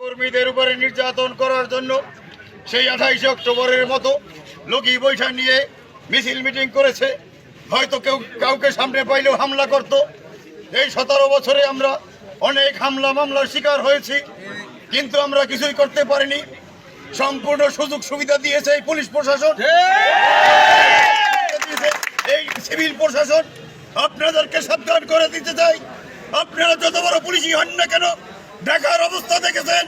কর্মীদের উপরে নির্যাতন করার জন্য সেই আঠাইশে অক্টোবরের মতো লোকই বৈঠা নিয়ে মিছিল মিটিং করেছে। হয়তো কেউ কাউকে সামনে পাইলেও হামলা করত। এই সতেরো বছরে আমরা অনেক হামলা মামলার শিকার হয়েছি, কিন্তু আমরা কিছুই করতে পারিনি। সম্পূর্ণ সুযোগ সুবিধা দিয়েছে এই পুলিশ প্রশাসন। এই সিভিল প্রশাসন, আপনাদেরকে সাবধান করে দিতে চাই। আপনারা যত বড় পুলিশই হন না কেন, ঢাকার অবস্থা দেখেছেন?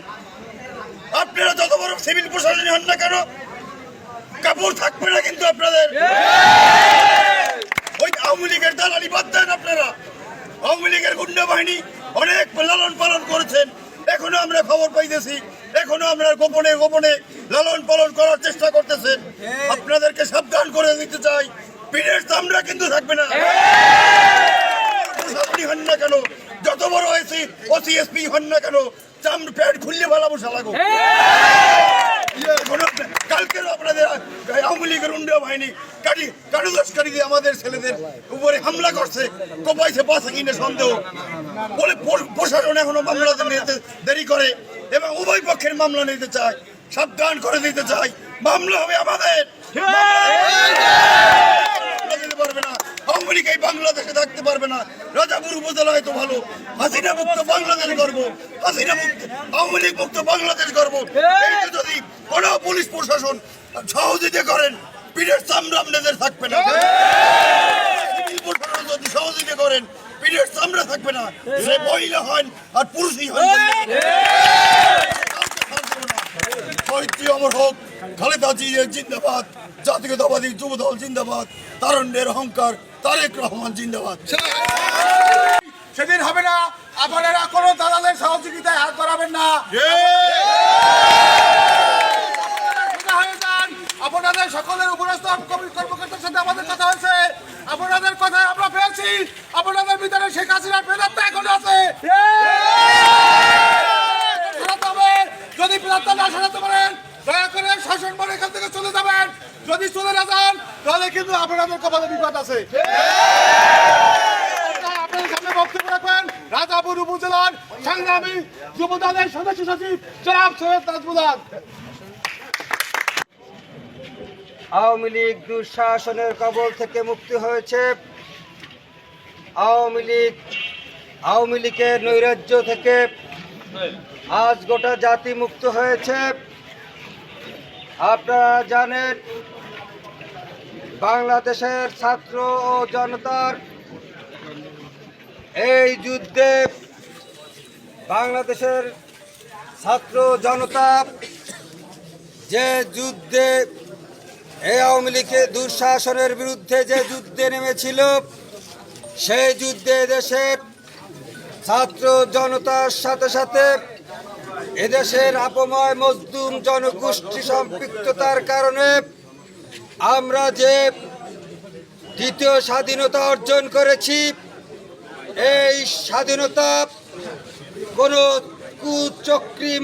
আপনারা যত বড় সিভিল প্রশাসনই হন না কেন, কাপড় থাকবে না কিন্তু আপনাদের। আওয়ামী লীগের দালালি বাদ দেন আপনারা। আওয়ামী লীগের গুন্ডা বাহিনী অনেক লালন পালন করেছেন। এখনও আমরা খবর পাইতেছি এখনও আমরা গোপনে গোপনে লালন পালন করার চেষ্টা করতেছেন। আপনাদেরকে সাবধান করে দিতে চাই। পিঠের চামড়া কিন্তু থাকবে না। প্রশাসনী হন না কেন? যত বড় হয়েছি ওসিএসপি হন না কেন? চাম প্যাড খুললে ভালো বসা লাগো আপনি- কালকেরও আপনাদের আওয়ামী লীগের উন্ডা বাহিনী কাটি কাটুদস্কারী আমাদের ছেলেদের উপরে হামলা করছে। কোপাইছে বাসা কিনে সন্দেহ। বলে প্র- প্রশাসন এখনও মামলা নিতে দেরি করে এবং উভয় পক্ষের মামলা নিতে চায়, সাবধান করে দিতে চাই মামলা হবে আমাদের মামলা দিতে পারবে না আওয়ামী লীগ এই বাংলাদেশে থাকতে পারবে না। রাজাপুর উপজেলায় তো ভালো। হাসিনা মুক্ত বাংলাদেশ করব হাসিনা মুক্ত আওয়ামী লীগ মুক্ত বাংলাদেশ এইটা যদি কোন পুলিশ প্রশাসন সহযোগিতা করেন পিঠের চামড়া আপনাদের থাকবে না। যদি সহযোগিতা করেন পিঠের চামড়া থাকবে না। সে মহিলা হন আর পুরুষই হন সাহিত্য অমর হোক, খালেদা জিন্দাবাদ, জাতীয়তাবাদী যুবদল জিন্দাবাদ, তারণ্যের অহংকার তারেক রহমান জিন্দাবাদ। সেদিন হবে না আপনারা কোনো দালালের সহযোগিতায় হাত বাড়াবেন না। আপনাদের সকলের উপরস্থ কর্মকর্তার সাথে আমাদের কথা হয়েছে। আপনাদের কথা আমরা পেয়েছি। আপনাদের ভিতরে শেখ হাসিনার প্রেরণা এখন আছে। যদি প্রেরণা না সরাতে পারেন দয়া করে শাসন করে এখান থেকে চলে যাবেন। যদি চলে না যান তাহলে কিন্তু আপনাদের কপালে বিপদ আছে। বক্তব্য রাখবেন রাজাপুর উপজেলার সংগ্রামী যুবদলের সদস্য সচিব জনাব সৈয়দ তাজমুদান আওয়ামী লীগ দুঃশাসনের কবল থেকে মুক্তি হয়েছে। আওয়ামী লীগ, আওয়ামী লীগের নৈরাজ্য থেকে আজ গোটা জাতি মুক্ত হয়েছে। আপনারা জানেন বাংলাদেশের ছাত্র ও জনতার এই যুদ্ধে বাংলাদেশের ছাত্র জনতা যে যুদ্ধে এই আওয়ামী লীগের দুঃশাসনের বিরুদ্ধে যে যুদ্ধে নেমেছিল, সেই যুদ্ধে দেশের ছাত্র জনতার সাথে সাথে এদেশের আপময় মজদুম জনগোষ্ঠী সম্পৃক্ততার কারণে আমরা যে দ্বিতীয় স্বাধীনতা অর্জন করেছি এই স্বাধীনতা কোনো কুচক্রী